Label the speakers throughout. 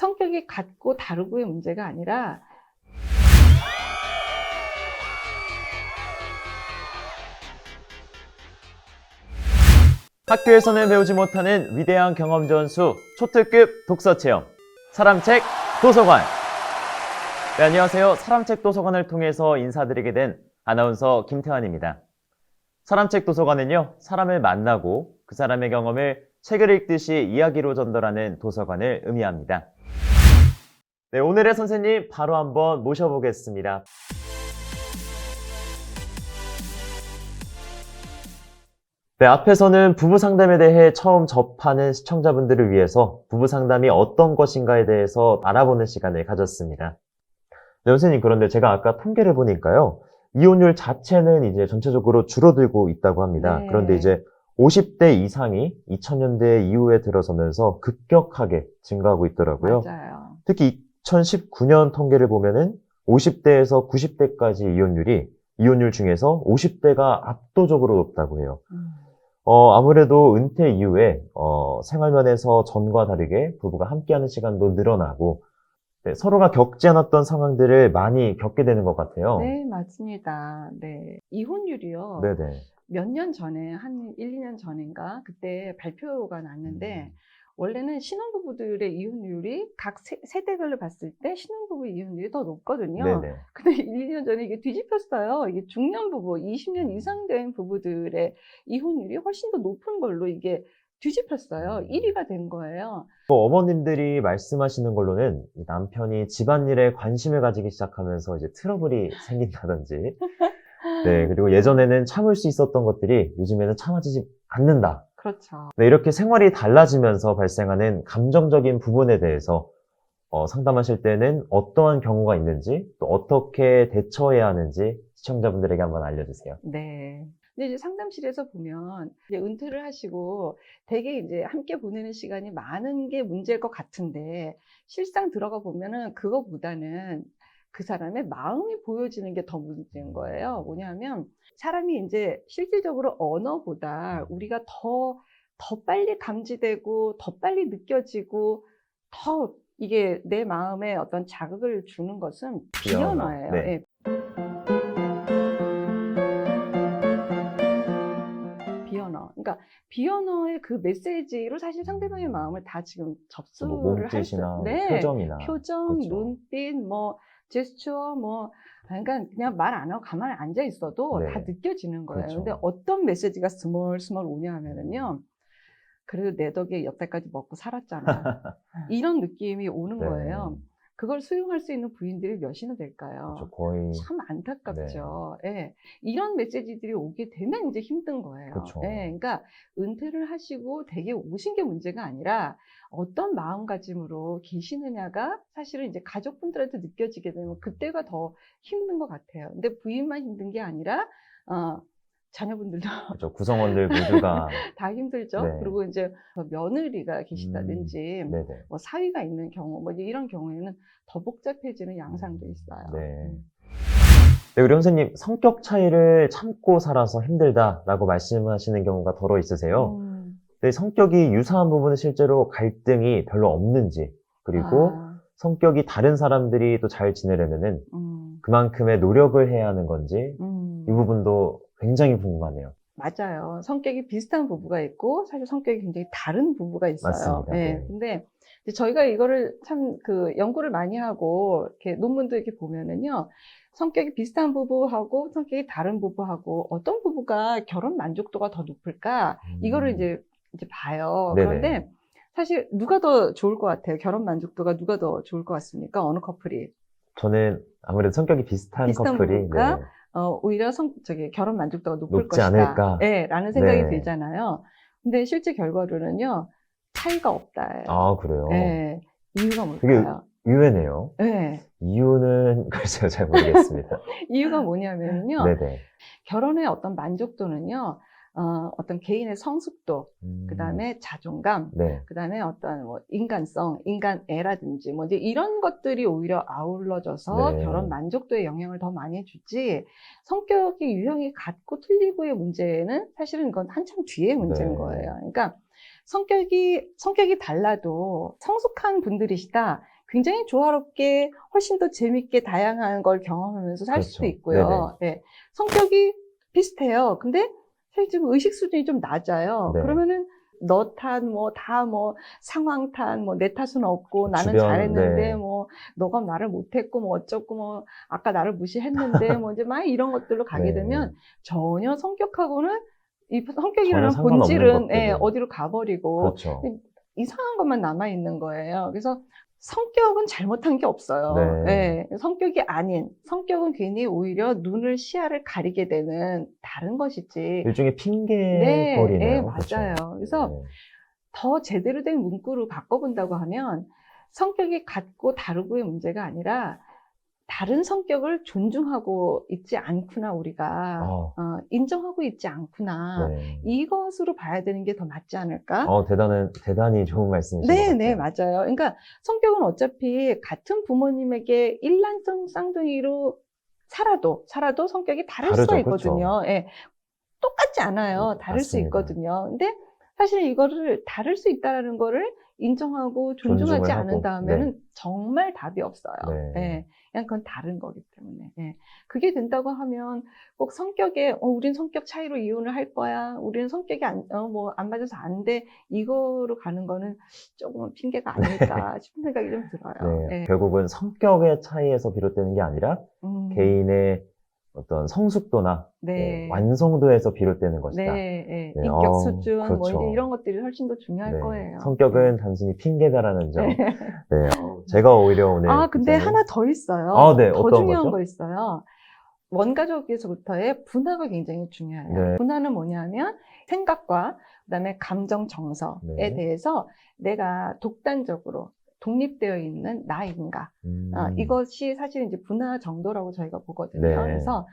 Speaker 1: 성격이 같고 다르고의 문제가 아니라
Speaker 2: 학교에서는 배우지 못하는 위대한 경험 전수 초특급 독서 체험 사람책 도서관 네, 안녕하세요. 사람책 도서관을 통해서 인사드리게 된 아나운서 김태환입니다. 사람책 도서관은요, 사람을 만나고 그 사람의 경험을 책을 읽듯이 이야기로 전달하는 도서관을 의미합니다. 네, 오늘의 선생님 바로 한번 모셔보겠습니다. 네, 앞에서는 부부 상담에 대해 처음 접하는 시청자분들을 위해서 부부 상담이 어떤 것인가에 대해서 알아보는 시간을 가졌습니다. 네, 선생님, 그런데 제가 아까 통계를 보니까요, 이혼율 자체는 이제 전체적으로 줄어들고 있다고 합니다.
Speaker 1: 네.
Speaker 2: 그런데 이제 50대 이상이 2000년대 이후에 들어서면서 급격하게 증가하고 있더라고요.
Speaker 1: 맞아요.
Speaker 2: 특히 2019년 통계를 보면은 50대에서 90대까지 이혼율이 이혼율 중에서 50대가 압도적으로 높다고 해요.
Speaker 1: 음.
Speaker 2: 어, 아무래도 은퇴 이후에 어, 생활면에서 전과 다르게 부부가 함께하는 시간도 늘어나고 네, 서로가 겪지 않았던 상황들을 많이 겪게 되는 것 같아요.
Speaker 1: 네, 맞습니다. 네. 이혼율이요.
Speaker 2: 네네.
Speaker 1: 몇 년 전에, 한 1, 2년 전인가, 그때 발표가 났는데, 원래는 신혼부부들의 이혼율이 각 세, 세대별로 봤을 때 신혼부부 이혼율이 더 높거든요.
Speaker 2: 네네.
Speaker 1: 근데 1, 2년 전에 이게 뒤집혔어요. 이게 중년 부부, 20년 이상 된 부부들의 이혼율이 훨씬 더 높은 걸로 이게 뒤집혔어요. 1위가 된 거예요.
Speaker 2: 뭐 어머님들이 말씀하시는 걸로는 이 남편이 집안일에 관심을 가지기 시작하면서 이제 트러블이 생긴다든지, 네, 그리고 예전에는 참을 수 있었던 것들이 요즘에는 참아지지 않는다.
Speaker 1: 그렇죠.
Speaker 2: 네, 이렇게 생활이 달라지면서 발생하는 감정적인 부분에 대해서 어, 상담하실 때는 어떠한 경우가 있는지 또 어떻게 대처해야 하는지 시청자분들에게 한번 알려주세요.
Speaker 1: 네. 근데 이제 상담실에서 보면 이제 은퇴를 하시고 되게 이제 함께 보내는 시간이 많은 게 문제일 것 같은데 실상 들어가 보면은 그거보다는 그 사람의 마음이 보여지는 게 더 문제인 거예요. 뭐냐면 사람이 이제 실질적으로 언어보다 우리가 더, 더 빨리 감지되고 더 빨리 느껴지고 더 이게 내 마음에 어떤 자극을 주는 것은
Speaker 2: 비언어.
Speaker 1: 비언어예요.
Speaker 2: 네.
Speaker 1: 예. 비언어. 그러니까 비언어의 그 메시지로 사실 상대방의 마음을 다 지금
Speaker 2: 뭐
Speaker 1: 접수를 할 수,
Speaker 2: 몸짓이나
Speaker 1: 네.
Speaker 2: 표정이나
Speaker 1: 표정,
Speaker 2: 그렇죠.
Speaker 1: 눈빛, 뭐 제스처, 뭐 그러니까 그냥 말 안 하고 가만히 앉아 있어도
Speaker 2: 네.
Speaker 1: 다 느껴지는 거예요.
Speaker 2: 그렇죠.
Speaker 1: 근데 어떤 메시지가 스멀스멀 오냐 하면은요. 그래도 내 덕에 역달까지 먹고 살았잖아. 이런 느낌이 오는
Speaker 2: 네.
Speaker 1: 거예요. 그걸 수용할 수 있는 부인들이 몇이나 될까요?
Speaker 2: 그렇죠. 거의
Speaker 1: 참 안타깝죠. 예. 이런 메시지들이 오게 되면 이제 힘든 거예요.
Speaker 2: 그쵸.
Speaker 1: 예. 그러니까 은퇴를 하시고 되게 오신 게 문제가 아니라 어떤 마음가짐으로 계시느냐가 사실은 이제 가족분들한테 느껴지게 되면 그때가 더 힘든 것 같아요. 근데 부인만 힘든 게 아니라, 어, 자녀분들도
Speaker 2: 그렇죠. 구성원들 모두가
Speaker 1: 다 힘들죠.
Speaker 2: 네.
Speaker 1: 그리고 이제 며느리가 계시다든지,
Speaker 2: 네네.
Speaker 1: 뭐 사위가 있는 경우, 뭐 이런 경우에는 더 복잡해지는 양상도 있어요.
Speaker 2: 네.
Speaker 1: 음.
Speaker 2: 네, 우리 선생님 성격 차이를 참고 살아서 힘들다라고 말씀하시는 경우가 더러 있으세요.
Speaker 1: 음.
Speaker 2: 근데 성격이 유사한 부분은 실제로 갈등이 별로 없는지 그리고
Speaker 1: 아,
Speaker 2: 성격이 다른 사람들이 또 잘 지내려면은
Speaker 1: 음,
Speaker 2: 그만큼의 노력을 해야 하는 건지
Speaker 1: 음.
Speaker 2: 이 부분도 굉장히 궁금하네요.
Speaker 1: 맞아요. 성격이 비슷한 부부가 있고 사실 성격이 굉장히 다른 부부가 있어요.
Speaker 2: 맞습니다.
Speaker 1: 예.
Speaker 2: 네.
Speaker 1: 근데 저희가 이거를 참 그 연구를 많이 하고 이렇게 논문도 이렇게 보면은요. 성격이 비슷한 부부하고 성격이 다른 부부하고 어떤 부부가 결혼 만족도가 더 높을까? 이거를 이제 이제 봐요.
Speaker 2: 음. 네네.
Speaker 1: 그런데 사실 누가 더 좋을 것 같아요? 결혼 만족도가 누가 더 좋을 것 같습니까? 어느 커플이?
Speaker 2: 저는 아무래도 성격이 비슷한,
Speaker 1: 비슷한
Speaker 2: 커플이
Speaker 1: 부부가
Speaker 2: 네.
Speaker 1: 어, 오히려 성, 저기, 결혼 만족도가 높을
Speaker 2: 높지
Speaker 1: 것이다.
Speaker 2: 않을까?
Speaker 1: 예, 라는 생각이
Speaker 2: 네.
Speaker 1: 들잖아요. 근데 실제 결과로는요, 차이가 없다.
Speaker 2: 아 그래요.
Speaker 1: 예. 이유가 뭘까요?
Speaker 2: 의외네요.
Speaker 1: 예.
Speaker 2: 이유는 글쎄요 잘 모르겠습니다.
Speaker 1: 이유가 뭐냐면요,
Speaker 2: 네네.
Speaker 1: 결혼의 어떤 만족도는요, 어, 어떤 개인의 성숙도,
Speaker 2: 음,
Speaker 1: 그 다음에 자존감,
Speaker 2: 네.
Speaker 1: 그 다음에 어떤 뭐 인간성, 인간애라든지 뭐 이제 이런 것들이 오히려 아울러져서
Speaker 2: 네.
Speaker 1: 결혼 만족도에 영향을 더 많이 주지 성격이 유형이 같고 틀리고의 문제는 사실은 이건 한참 뒤의 문제인
Speaker 2: 네.
Speaker 1: 거예요. 그러니까 성격이 성격이 달라도 성숙한 분들이시다. 굉장히 조화롭게 훨씬 더 재밌게 다양한 걸 경험하면서 살 수도
Speaker 2: 그렇죠.
Speaker 1: 있고요. 예. 성격이 비슷해요. 근데 사실 지금 의식 수준이 좀 낮아요.
Speaker 2: 네.
Speaker 1: 그러면은 너 탓, 뭐, 다 뭐, 상황 탓, 뭐, 내 탓은 없고, 나는
Speaker 2: 주변,
Speaker 1: 잘했는데,
Speaker 2: 네.
Speaker 1: 뭐, 너가 나를 못했고, 뭐, 어쩌고, 뭐, 아까 나를 무시했는데, 뭐, 이제 막 이런 것들로 가게
Speaker 2: 네.
Speaker 1: 되면 전혀 성격하고는, 이 성격이라는 본질은. 예, 어디로 가버리고,
Speaker 2: 그렇죠.
Speaker 1: 이상한 것만 남아 있는 거예요. 그래서 성격은 잘못한 게 없어요.
Speaker 2: 네.
Speaker 1: 예, 성격이 아닌, 성격은 괜히 오히려 눈을, 시야를 가리게 되는 다른 것이지.
Speaker 2: 일종의
Speaker 1: 네,
Speaker 2: 핑계거리네요.
Speaker 1: 예,
Speaker 2: 그렇죠.
Speaker 1: 맞아요. 그래서
Speaker 2: 네.
Speaker 1: 더 제대로 된 문구로 바꿔본다고 하면 성격이 같고 다르고의 문제가 아니라 다른 성격을 존중하고 있지 않구나, 우리가.
Speaker 2: 어,
Speaker 1: 어, 인정하고 있지 않구나.
Speaker 2: 네.
Speaker 1: 이것으로 봐야 되는 게 더 맞지 않을까?
Speaker 2: 어, 대단한, 대단히 좋은 말씀이신 것
Speaker 1: 네. 네, 맞아요. 그러니까 성격은 어차피 같은 부모님에게 일란성 쌍둥이로 살아도, 살아도 성격이 다를
Speaker 2: 다르죠,
Speaker 1: 수가 있거든요. 예. 똑같지 않아요. 다를 수
Speaker 2: 맞습니다.
Speaker 1: 있거든요. 근데 사실 이거를 다를 수 있다라는 거를 인정하고 존중하지 않은 다음에는 정말 답이 없어요.
Speaker 2: 네.
Speaker 1: 예. 그냥 그건 다른 거기 때문에. 예. 그게 된다고 하면 꼭 성격에, 어, 우린 성격 차이로 이혼을 할 거야. 우리는 성격이 안, 어, 뭐, 안 맞아서 안 돼. 이거로 가는 거는 조금은 핑계가 아닐까 싶은 생각이 좀 들어요.
Speaker 2: 네,
Speaker 1: 예.
Speaker 2: 결국은 성격의 차이에서 비롯되는 게 아니라
Speaker 1: 음,
Speaker 2: 개인의 어떤 성숙도나
Speaker 1: 네.
Speaker 2: 어, 완성도에서 비롯되는 것이다.
Speaker 1: 네, 예.
Speaker 2: 네,
Speaker 1: 인격
Speaker 2: 어,
Speaker 1: 수준, 뭐,
Speaker 2: 그렇죠.
Speaker 1: 이제 이런 것들이 훨씬 더 중요할
Speaker 2: 네,
Speaker 1: 거예요.
Speaker 2: 성격은 단순히 핑계다라는 점. 네, 어, 제가 오히려 오늘
Speaker 1: 아, 근데
Speaker 2: 굉장히-
Speaker 1: 하나 더 있어요.
Speaker 2: 아, 네.
Speaker 1: 더 중요한
Speaker 2: 거죠?
Speaker 1: 거 있어요. 원가족에서부터의 분화가 굉장히 중요해요.
Speaker 2: 네.
Speaker 1: 분화는 뭐냐면 생각과 그다음에 감정 정서에
Speaker 2: 네.
Speaker 1: 대해서 내가 독단적으로 독립되어 있는 나인가.
Speaker 2: 음,
Speaker 1: 아, 이것이 사실 이제 분화 정도라고 저희가 보거든요.
Speaker 2: 네.
Speaker 1: 그래서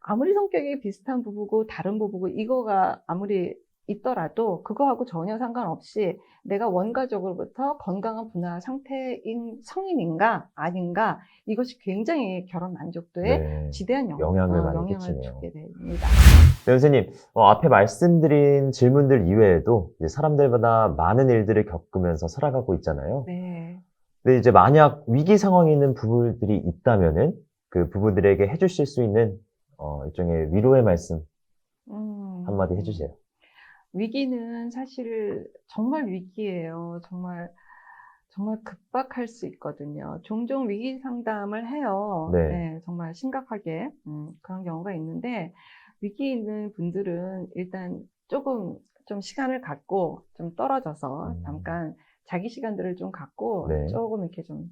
Speaker 1: 아무리 성격이 비슷한 부부고 다른 부부고 이거가 아무리 있더라도 그거하고 전혀 상관없이 내가 원가적으로부터 건강한 분화 상태인 성인인가 아닌가 이것이 굉장히 결혼 만족도에
Speaker 2: 네.
Speaker 1: 지대한 영,
Speaker 2: 영향을
Speaker 1: 어,
Speaker 2: 많이
Speaker 1: 영향을
Speaker 2: 끼치네요.
Speaker 1: 주게 됩니다.
Speaker 2: 네, 선생님, 어, 앞에 말씀드린 질문들 이외에도 이제 사람들마다 많은 일들을 겪으면서 살아가고 있잖아요.
Speaker 1: 네.
Speaker 2: 근데 이제 만약 위기 상황에 있는 부부들이 있다면은 그 부부들에게 해주실 수 있는 어, 일종의 위로의 말씀
Speaker 1: 음.
Speaker 2: 한마디 해주세요.
Speaker 1: 위기는 사실 정말 위기예요. 정말 정말 급박할 수 있거든요. 종종 위기 상담을 해요.
Speaker 2: 네.
Speaker 1: 정말 심각하게 음, 그런 경우가 있는데 위기 있는 분들은 일단 조금 좀 시간을 갖고 좀 떨어져서
Speaker 2: 음.
Speaker 1: 잠깐 자기 시간들을 좀 갖고
Speaker 2: 네.
Speaker 1: 조금 이렇게 좀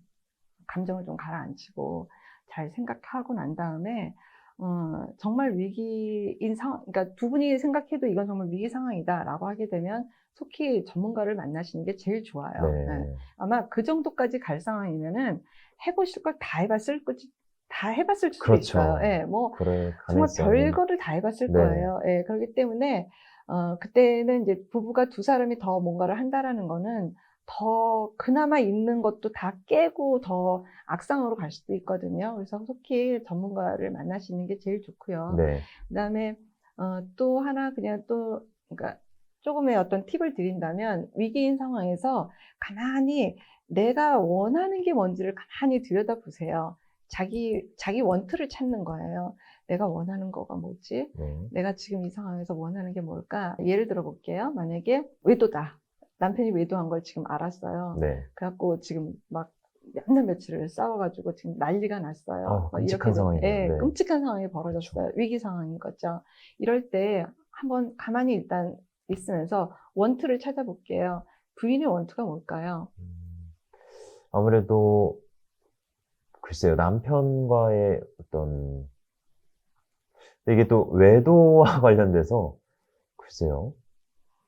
Speaker 1: 감정을 좀 가라앉히고 잘 생각하고 난 다음에 어, 정말 위기인 상황, 그러니까 두 분이 생각해도 이건 정말 위기 상황이다라고 하게 되면 속히 전문가를 만나시는 게 제일 좋아요.
Speaker 2: 네.
Speaker 1: 네. 아마 그 정도까지 갈 상황이면은 해보실 걸 다 해봤을 거지, 다 해봤을 수도
Speaker 2: 그렇죠.
Speaker 1: 있어요. 예, 뭐
Speaker 2: 그럴
Speaker 1: 정말 별거를 다 해봤을
Speaker 2: 네.
Speaker 1: 거예요. 예, 그렇기 때문에 어, 그때는 이제 부부가 두 사람이 더 뭔가를 한다라는 거는 더 그나마 있는 것도 다 깨고 더 악상으로 갈 수도 있거든요. 그래서 속히 전문가를 만나시는 게 제일 좋고요.
Speaker 2: 네.
Speaker 1: 그다음에 어, 또 하나 그냥 또 그러니까 조금의 어떤 팁을 드린다면 위기인 상황에서 가만히 내가 원하는 게 뭔지를 가만히 들여다 보세요. 자기 자기 원투를 찾는 거예요. 내가 원하는 거가 뭐지?
Speaker 2: 네.
Speaker 1: 내가 지금 이 상황에서 원하는 게 뭘까? 예를 들어 볼게요. 만약에 외도다. 남편이 외도한 걸 지금 알았어요.
Speaker 2: 네.
Speaker 1: 그래갖고 지금 막 몇날 며칠을 싸워가지고 지금 난리가 났어요.
Speaker 2: 어,
Speaker 1: 막
Speaker 2: 끔찍한
Speaker 1: 이렇게
Speaker 2: 상황이네요.
Speaker 1: 예,
Speaker 2: 네.
Speaker 1: 끔찍한 상황이 벌어졌어요. 위기 상황인 거죠. 이럴 때 한번 가만히 일단 있으면서 원투를 찾아볼게요. 부인의 원투가 뭘까요?
Speaker 2: 음, 아무래도 글쎄요 남편과의 어떤 이게 또 외도와 관련돼서 글쎄요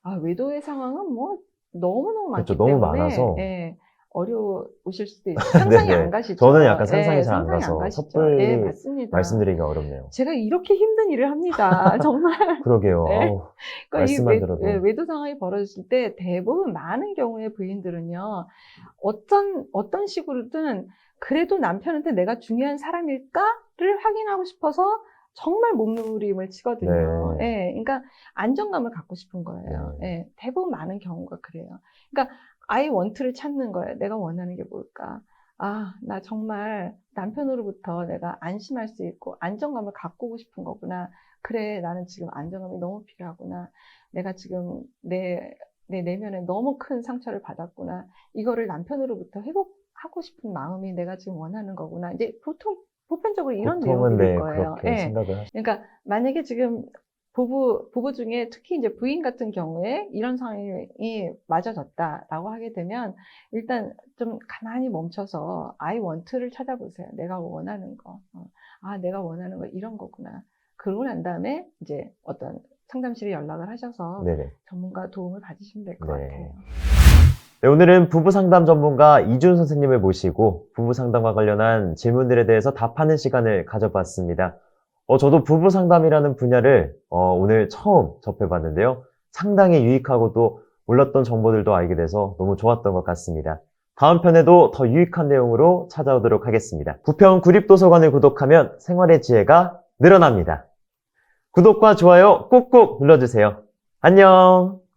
Speaker 1: 아, 외도의 상황은 뭐 너무너무 많기
Speaker 2: 그렇죠. 너무
Speaker 1: 때문에
Speaker 2: 많아서.
Speaker 1: 예, 어려우실 수도 있어요. 상상이
Speaker 2: 네네.
Speaker 1: 안 가시죠.
Speaker 2: 저는 약간 상상이
Speaker 1: 예,
Speaker 2: 잘안
Speaker 1: 상상이
Speaker 2: 가서
Speaker 1: 가시죠.
Speaker 2: 섣불리
Speaker 1: 예, 맞습니다.
Speaker 2: 말씀드리기가 어렵네요.
Speaker 1: 제가 이렇게 힘든 일을 합니다. 정말.
Speaker 2: 그러게요.
Speaker 1: 네.
Speaker 2: 아우,
Speaker 1: 그러니까 이
Speaker 2: 말씀만
Speaker 1: 외,
Speaker 2: 들어도.
Speaker 1: 예, 외도 상황이 벌어졌을 때 대부분 많은 경우의 부인들은요, 어떤, 어떤 식으로든 그래도 남편한테 내가 중요한 사람일까를 확인하고 싶어서 정말 몸부림을 치거든요.
Speaker 2: 네.
Speaker 1: 예, 그러니까 안정감을 갖고 싶은 거예요.
Speaker 2: 네.
Speaker 1: 예, 대부분 많은 경우가 그래요. 그러니까 아이 원투를 찾는 거예요. 내가 원하는 게 뭘까? 아, 나 정말 남편으로부터 내가 안심할 수 있고 안정감을 갖고 싶은 거구나. 그래, 나는 지금 안정감이 너무 필요하구나. 내가 지금 내, 내 내면에 너무 큰 상처를 받았구나. 이거를 남편으로부터 회복 하고 싶은 마음이 내가 지금 원하는 거구나. 이제 보통, 보편적으로 이런 내용들일
Speaker 2: 네,
Speaker 1: 거예요.
Speaker 2: 그렇게
Speaker 1: 예.
Speaker 2: 생각을 하시
Speaker 1: 그러니까 만약에 지금 부부 부부 중에 특히 이제 부인 같은 경우에 이런 상황이 맞아졌다라고 하게 되면 일단 좀 가만히 멈춰서 아이 원투를 찾아보세요. 내가 원하는 거, 어, 아 내가 원하는 거 이런 거구나. 그러고 난 다음에 이제 어떤 상담실에 연락을 하셔서
Speaker 2: 네네.
Speaker 1: 전문가 도움을 받으시면 될것
Speaker 2: 네.
Speaker 1: 같아요.
Speaker 2: 네, 오늘은 부부 상담 전문가 이준 선생님을 모시고 부부 상담과 관련한 질문들에 대해서 답하는 시간을 가져봤습니다. 어, 저도 부부 상담이라는 분야를 어, 오늘 처음 접해봤는데요. 상당히 유익하고 또 몰랐던 정보들도 알게 돼서 너무 좋았던 것 같습니다. 다음 편에도 더 유익한 내용으로 찾아오도록 하겠습니다. 부평 구립도서관을 구독하면 생활의 지혜가 늘어납니다. 구독과 좋아요 꾹꾹 눌러주세요. 안녕!